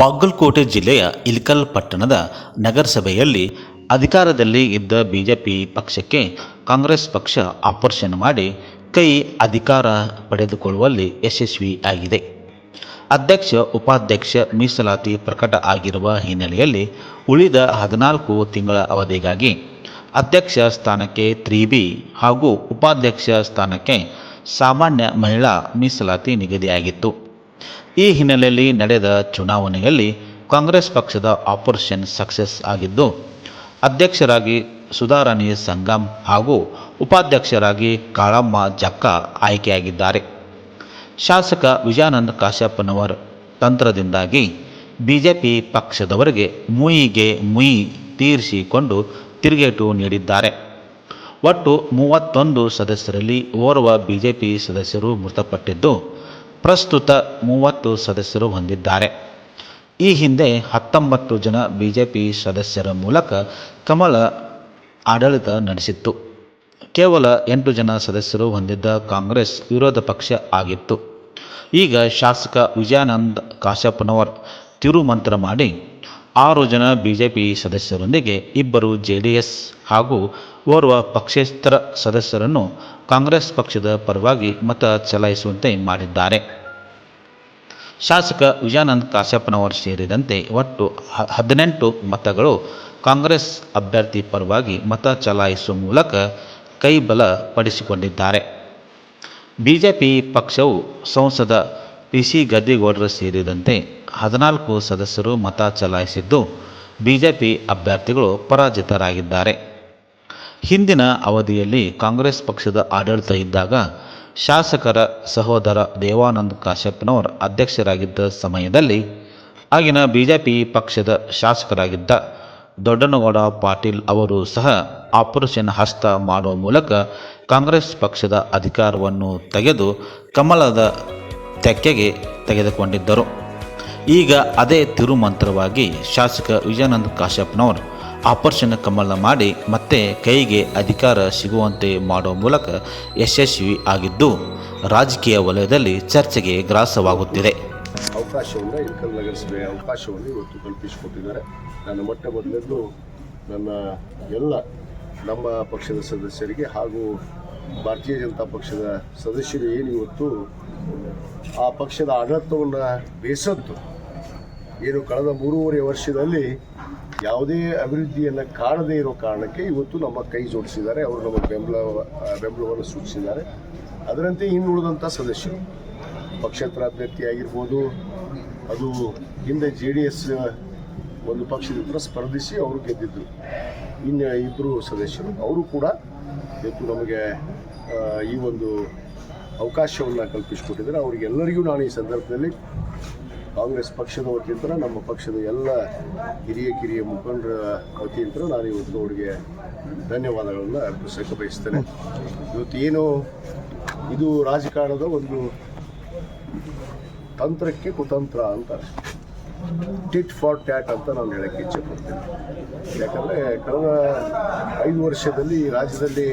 ಬಾಗಲಕೋಟೆ ಜಿಲ್ಲೆಯ ಇಲ್ಕಲ್ ಪಟ್ಟಣದ ನಗರಸಭೆಯಲ್ಲಿ ಅಧಿಕಾರದಲ್ಲಿ ಇದ್ದ ಬಿಜೆಪಿ ಪಕ್ಷಕ್ಕೆ ಕಾಂಗ್ರೆಸ್ ಪಕ್ಷ ಆಪರೇಷನ್ ಮಾಡಿ ಕೈ ಅಧಿಕಾರ ಪಡೆದುಕೊಳ್ಳುವಲ್ಲಿ ಯಶಸ್ವಿಯಾಗಿದೆ. ಅಧ್ಯಕ್ಷ, ಉಪಾಧ್ಯಕ್ಷ ಮೀಸಲಾತಿ ಪ್ರಕಟ ಆಗಿರುವ ಹಿನ್ನೆಲೆಯಲ್ಲಿ ಉಳಿದ ಹದಿನಾಲ್ಕು ತಿಂಗಳ ಅವಧಿಗಾಗಿ ಅಧ್ಯಕ್ಷ ಸ್ಥಾನಕ್ಕೆ ತ್ರೀ ಹಾಗೂ ಉಪಾಧ್ಯಕ್ಷ ಸ್ಥಾನಕ್ಕೆ ಸಾಮಾನ್ಯ ಮಹಿಳಾ ಮೀಸಲಾತಿ ನಿಗದಿಯಾಗಿತ್ತು. ಈ ಹಿನ್ನೆಲೆಯಲ್ಲಿ ನಡೆದ ಚುನಾವಣೆಯಲ್ಲಿ ಕಾಂಗ್ರೆಸ್ ಪಕ್ಷದ ಆಪರೇಷನ್ ಸಕ್ಸಸ್ ಆಗಿದ್ದು, ಅಧ್ಯಕ್ಷರಾಗಿ ಸುಧಾರಾಣಿ ಸಂಗಮ್ ಹಾಗೂ ಉಪಾಧ್ಯಕ್ಷರಾಗಿ ಕಾಳಮ್ಮ ಜಕ್ಕ ಆಯ್ಕೆಯಾಗಿದ್ದಾರೆ. ಶಾಸಕ ವಿಜಯಾನಂದ ಕಾಶ್ಯಪ್ಪನವರ ತಂತ್ರದಿಂದಾಗಿ ಬಿಜೆಪಿ ಪಕ್ಷದವರಿಗೆ ಮುಯಿಗೆ ಮುಯಿ ತೀರಿಸಿಕೊಂಡು ತಿರುಗೇಟು ನೀಡಿದ್ದಾರೆ. ಒಟ್ಟು ಮೂವತ್ತೊಂದು ಸದಸ್ಯರಲ್ಲಿ ಓರ್ವ ಬಿಜೆಪಿ ಸದಸ್ಯರು ಮೃತಪಟ್ಟಿದ್ದು ಪ್ರಸ್ತುತ ಮೂವತ್ತು ಸದಸ್ಯರು ಹೊಂದಿದ್ದಾರೆ. ಈ ಹಿಂದೆ ಹತ್ತೊಂಬತ್ತು ಜನ ಬಿಜೆಪಿ ಸದಸ್ಯರ ಮೂಲಕ ಕಮಲ ಆಡಳಿತ ನಡೆಸಿತ್ತು. ಕೇವಲ ಎಂಟು ಜನ ಸದಸ್ಯರು ಹೊಂದಿದ್ದ ಕಾಂಗ್ರೆಸ್ ವಿರೋಧ ಪಕ್ಷ ಆಗಿತ್ತು. ಈಗ ಶಾಸಕ ವಿಜಯಾನಂದ ಕಾಶ್ಯಪ್ಪನವರ್ ತಿರುಮಂತ್ರ ಮಾಡಿ ಆರು ಜನ ಬಿಜೆಪಿ ಸದಸ್ಯರೊಂದಿಗೆ ಇಬ್ಬರು ಜೆ ಡಿ ಎಸ್ ಹಾಗೂ ಓರ್ವ ಪಕ್ಷೇತರ ಸದಸ್ಯರನ್ನು ಕಾಂಗ್ರೆಸ್ ಪಕ್ಷದ ಪರವಾಗಿ ಮತ ಚಲಾಯಿಸುವಂತೆ ಮಾಡಿದ್ದಾರೆ. ಶಾಸಕ ವಿಜಯಾನಂದ ಕಾಶ್ಯಪ್ಪನವರು ಸೇರಿದಂತೆ ಒಟ್ಟು ಹದಿನೆಂಟು ಮತಗಳು ಕಾಂಗ್ರೆಸ್ ಅಭ್ಯರ್ಥಿ ಪರವಾಗಿ ಮತ ಚಲಾಯಿಸುವ ಮೂಲಕ ಕೈಬಲ ಪಡಿಸಿಕೊಂಡಿದ್ದಾರೆ ಬಿಜೆಪಿ ಪಕ್ಷವು ಸಂಸದ ಪಿ ಸಿ ಗದ್ದಿಗೌಡರು ಸೇರಿದಂತೆ ಹದಿನಾಲ್ಕು ಸದಸ್ಯರು ಮತ ಚಲಾಯಿಸಿದ್ದು ಬಿಜೆಪಿ ಅಭ್ಯರ್ಥಿಗಳು ಪರಾಜಿತರಾಗಿದ್ದಾರೆ. ಹಿಂದಿನ ಅವಧಿಯಲ್ಲಿ ಕಾಂಗ್ರೆಸ್ ಪಕ್ಷದ ಆಡಳಿತ ಇದ್ದಾಗ ಶಾಸಕರ ಸಹೋದರ ದೇವಾನಂದ್ ಕಾಶ್ಯಪ್ಪನವರು ಅಧ್ಯಕ್ಷರಾಗಿದ್ದ ಸಮಯದಲ್ಲಿ ಆಗಿನ ಬಿಜೆಪಿ ಪಕ್ಷದ ಶಾಸಕರಾಗಿದ್ದ ದೊಡ್ಡನಗೌಡ ಪಾಟೀಲ್ ಅವರು ಸಹ ಆಪರೇಷನ್ ಹಸ್ತ ಮಾಡುವ ಮೂಲಕ ಕಾಂಗ್ರೆಸ್ ಪಕ್ಷದ ಅಧಿಕಾರವನ್ನು ತೆಗೆದು ಕಮಲದ ತೆಕ್ಕೆಗೆ ತೆಗೆದುಕೊಂಡಿದ್ದರು. ಈಗ ಅದೇ ತಿರುಮಂತ್ರವಾಗಿ ಶಾಸಕ ವಿಜಯಾನಂದ ಕಾಶ್ಯಪ್ನವರು ಆಪರೇಷನ್ ಕಮಲ ಮಾಡಿ ಮತ್ತೆ ಕೈಗೆ ಅಧಿಕಾರ ಸಿಗುವಂತೆ ಮಾಡುವ ಮೂಲಕ ಯಶಸ್ವಿ ಆಗಿದ್ದು, ರಾಜಕೀಯ ವಲಯದಲ್ಲಿ ಚರ್ಚೆಗೆ ಗ್ರಾಸವಾಗುತ್ತಿದೆ. ಅವಕಾಶವನ್ನು ಇಳಕಲ್ ನಗರಸಭೆಯ ಅವಕಾಶವನ್ನು ಇವತ್ತು ಕಲ್ಪಿಸಿಕೊಟ್ಟಿದ್ದಾರೆ. ನನ್ನ ಮೊಟ್ಟ ಮೊದಲದ್ದು ನನ್ನ ಎಲ್ಲ ನಮ್ಮ ಪಕ್ಷದ ಸದಸ್ಯರಿಗೆ ಹಾಗೂ ಭಾರತೀಯ ಜನತಾ ಪಕ್ಷದ ಸದಸ್ಯರು ಏನು ಇವತ್ತು ಆ ಪಕ್ಷದ ಆಡಳಿತವನ್ನು ಬೇಸತ್ತು. ಏನು ಕಳೆದ ಮೂರುವರೆ ವರ್ಷದಲ್ಲಿ ಯಾವುದೇ ಅಭಿವೃದ್ಧಿಯನ್ನು ಕಾಣದೇ ಇರೋ ಕಾರಣಕ್ಕೆ ಇವತ್ತು ನಮ್ಮ ಕೈ ಜೋಡಿಸಿದ್ದಾರೆ. ಅವರು ನಮ್ಮ ಬೆಂಬಲ, ಬೆಂಬಲವನ್ನು ಸೂಚಿಸಿದ್ದಾರೆ. ಅದರಂತೆ ಇನ್ನುಳಿದಂಥ ಸದಸ್ಯರು, ಪಕ್ಷೇತರ ಅಭ್ಯರ್ಥಿ ಆಗಿರ್ಬೋದು, ಅದು ಹಿಂದೆ ಜೆ ಡಿ ಎಸ್ ಒಂದು ಪಕ್ಷದಿಂದ ಸ್ಪರ್ಧಿಸಿ ಅವರು ಗೆದ್ದಿದ್ದರು ಇನ್ನು ಇಬ್ಬರು ಸದಸ್ಯರು, ಅವರು ಕೂಡ ಇವತ್ತು ನಮಗೆ ಈ ಒಂದು ಅವಕಾಶವನ್ನು ಕಲ್ಪಿಸಿಕೊಟ್ಟಿದ್ದಾರೆ. ಅವರಿಗೆಲ್ಲರಿಗೂ ನಾನು ಈ ಸಂದರ್ಭದಲ್ಲಿ ಕಾಂಗ್ರೆಸ್ ಪಕ್ಷದ ವತಿಯಿಂದ, ನಮ್ಮ ಪಕ್ಷದ ಎಲ್ಲ ಹಿರಿಯ ಕಿರಿಯ ಮುಖಂಡರ ವತಿಯಿಂದ ನಾನು ಇವತ್ತು ಅವರಿಗೆ ಧನ್ಯವಾದಗಳನ್ನು ಅರ್ಪಿಸಕ್ಕೆ ಬಯಸ್ತೇನೆ. ಇವತ್ತು ಏನು, ಇದು ರಾಜಕಾರಣದ ಒಂದು ತಂತ್ರಕ್ಕೆ ಕುತಂತ್ರ ಅಂತಾರೆ ಟಿಟ್ ಫಾರ್ ಟ್ಯಾಟ್ ಅಂತ ನಾನು ಹೇಳಕ್ಕೆ ಇಚ್ಛೆ ಪಡ್ತೀನಿ. ಯಾಕಂದರೆ ಕಳೆದ ಐದು ವರ್ಷದಲ್ಲಿ ರಾಜ್ಯದಲ್ಲಿ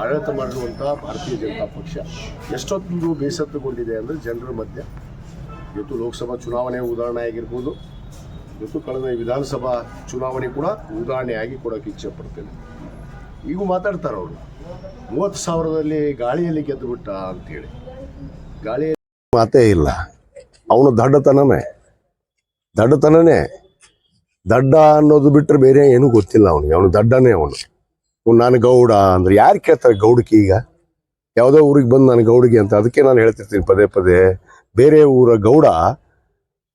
ಆಡಳಿತ ಮಾಡಿರುವಂಥ ಭಾರತೀಯ ಜನತಾ ಪಕ್ಷ ಎಷ್ಟೊಂದು ಬೇಸತ್ತುಗೊಂಡಿದೆ ಅಂದರೆ ಜನರ ಮಧ್ಯೆ. ಇವತ್ತು ಲೋಕಸಭಾ ಚುನಾವಣೆ ಉದಾಹರಣೆ ಆಗಿರ್ಬೋದು. ಇವತ್ತು ಕಳೆದ ವಿಧಾನಸಭಾ ಚುನಾವಣೆ ಕೂಡ ಉದಾಹರಣೆಯಾಗಿ ಕೊಡೋಕೆ ಇಚ್ಛೆ ಪಡ್ತೇನೆ. ಈಗ ಮಾತಾಡ್ತಾರೆ ಅವರು. ಮೂವತ್ತು ಸಾವಿರದಲ್ಲಿ ಗಾಳಿಯಲ್ಲಿ ಗೆದ್ದು ಬಿಟ್ಟ ಅಂತೇಳಿ. ಗಾಳಿಯಲ್ಲಿ ಮಾತೇ ಇಲ್ಲ. ಅವನು ದಡ್ಡತನನೇ ದಡ್ಡತನನೇ. ದಡ್ಡ ಅನ್ನೋದು ಬಿಟ್ಟರೆ ಬೇರೆ ಏನೂ ಗೊತ್ತಿಲ್ಲ ಅವನಿಗೆ. ಅವನು ದಡ್ಡನೇ ಅವನು. ಅವ್ನು ನಾನು ಗೌಡ ಅಂದ್ರೆ ಯಾರು ಕೇಳ್ತಾರೆ ಗೌಡಕ್ಕೆ ಈಗ? ಯಾವುದೋ ಊರಿಗೆ ಬಂದು ನಾನು ಗೌಡಿಗೆ ಅಂತ ಅದಕ್ಕೆ ನಾನು ಹೇಳ್ತಿರ್ತೀನಿ ಪದೇ ಪದೇ. ಬೇರೆ ಊರ ಗೌಡ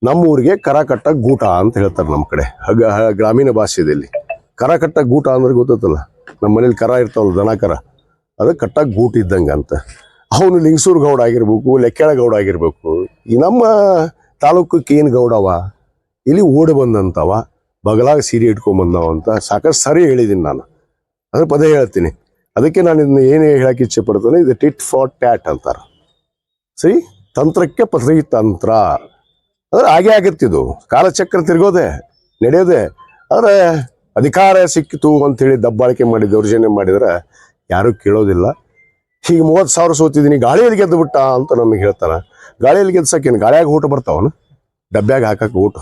ನಮ್ಮ ಊರಿಗೆ ಕರಕಟ್ಟ ಗೂಟ ಅಂತ ಹೇಳ್ತಾರೆ ನಮ್ಮ ಕಡೆ. ಹಗ ಗ್ರಾಮೀಣ ಭಾಷೆಯಲ್ಲಿ. ಕರಕಟ್ಟ ಗೂಟ ಅಂದ್ರೆ ಗೊತ್ತಲ್ಲ ನಮ್ಮ ಮನೇಲಿ ಕರ ಇರ್ತಾವಲ್ಲ ದನ ಕರ. ಅದು ಕಟ್ಟ ಗೂಟ ಇದ್ದಂಗೆ ಅಂತ. ಅವನು ಲಿಂಗಸೂರು ಗೌಡ ಆಗಿರ್ಬೇಕು ಲೆಕ್ಕೇಳ ಗೌಡ ಆಗಿರ್ಬೇಕು. ಈ ನಮ್ಮ ತಾಲೂಕಕ್ಕೆ ಏನು ಗೌಡವ? ಇಲ್ಲಿ ಓಡಿ ಬಂದಂತವ, ಬಗಲಾಗ ಸೀರೆ ಇಟ್ಕೊಂಡ್ಬಂದವ ಅಂತ ಸಾಕಷ್ಟು ಸರಿ ಹೇಳಿದ್ದೀನಿ ನಾನು. ಅದ್ರ ಪದೇ ಹೇಳ್ತೀನಿ. ಅದಕ್ಕೆ ನಾನು ಇದನ್ನ ಏನು ಹೇಳಕ್ಕೆ ಇಚ್ಛೆ ಪಡ್ತೇನೆ ಇದು ಟಿಟ್ ಫಾರ್ ಟ್ಯಾಟ್ ಅಂತಾರೆ. ಸರಿ ತಂತ್ರಕ್ಕೆ ಪ್ರತಿ ತಂತ್ರ ಅಂದ್ರೆ ಹಾಗೆ ಆಗತ್ತಿದು ಕಾಲಚಕ್ರ ತಿರ್ಗೋದೆ, ನಡೆಯೋದೆ. ಆದರೆ ಅಧಿಕಾರ ಸಿಕ್ಕಿತು ಅಂತೇಳಿ ದಬ್ಬಾಳಿಕೆ ಮಾಡಿ, ದೌರ್ಜನ್ಯ ಮಾಡಿದ್ರೆ ಯಾರೂ ಕೇಳೋದಿಲ್ಲ. ಹೀಗೆ ಮೂವತ್ತು ಸಾವಿರ ಸೋತಿದ್ದೀನಿ, ಗಾಳಿಯಲ್ಲಿ ಗೆದ್ದು ಬಿಟ್ಟ ಅಂತ ನಮಗೆ ಹೇಳ್ತಾನೆ ಗಾಳಿಯಲ್ಲಿ ಗೆದ್ಸಕ್ಕೇನು ಗಾಳಿಯಾಗ ಊಟ ಬರ್ತಾವನು? ಡಬ್ಬ್ಯಾಗ ಹಾಕಕ್ಕೆ ಊಟ.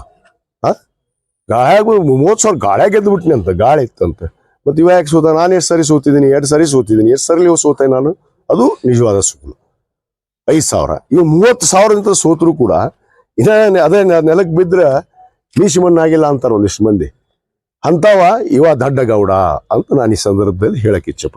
ಗಾಳ್ಯಾಗ ಮೂವತ್ತು ಸಾವಿರ ಗಾಳ್ಯಾಗ ಗೆದ್ದು ಬಿಟ್ಟಿನಿ ಅಂತ, ಗಾಳಿ ಇತ್ತಂತ. ಮತ್ತೆ ಇವ ಯಾಕೆ ಸೋತ? ನಾನು ಎಷ್ಟು ಸರಿ ಸೋತಿದ್ದೀನಿ ಎರಡು ಸರಿ ಸೋತಿದ್ದೀನಿ ಎಷ್ಟು ಸರಿ ಸೋತೆ ನಾನು? ಅದು ನಿಜವಾದ ಸುಳ್ಳು. ಐದು ಸಾವಿರ. ಇವು ಮೂವತ್ತು ಸಾವಿರದಿಂದ ಸೋತರು ಕೂಡ ಇದೇ ಅದೇ ನೆಲಕ್ಕೆ ಬಿದ್ರ ಮೀಸಿ ಮಣ್ಣಾಗಿಲ್ಲ ಅಂತಾರ ಒಂದಿಷ್ಟು ಮಂದಿ. ಅಂತಾವ ಇವ ದಡ್ಡ ಗೌಡ ಅಂತ ನಾನು ಈ ಸಂದರ್ಭದಲ್ಲಿ ಹೇಳಕ್ ಇಚ್ಛೆ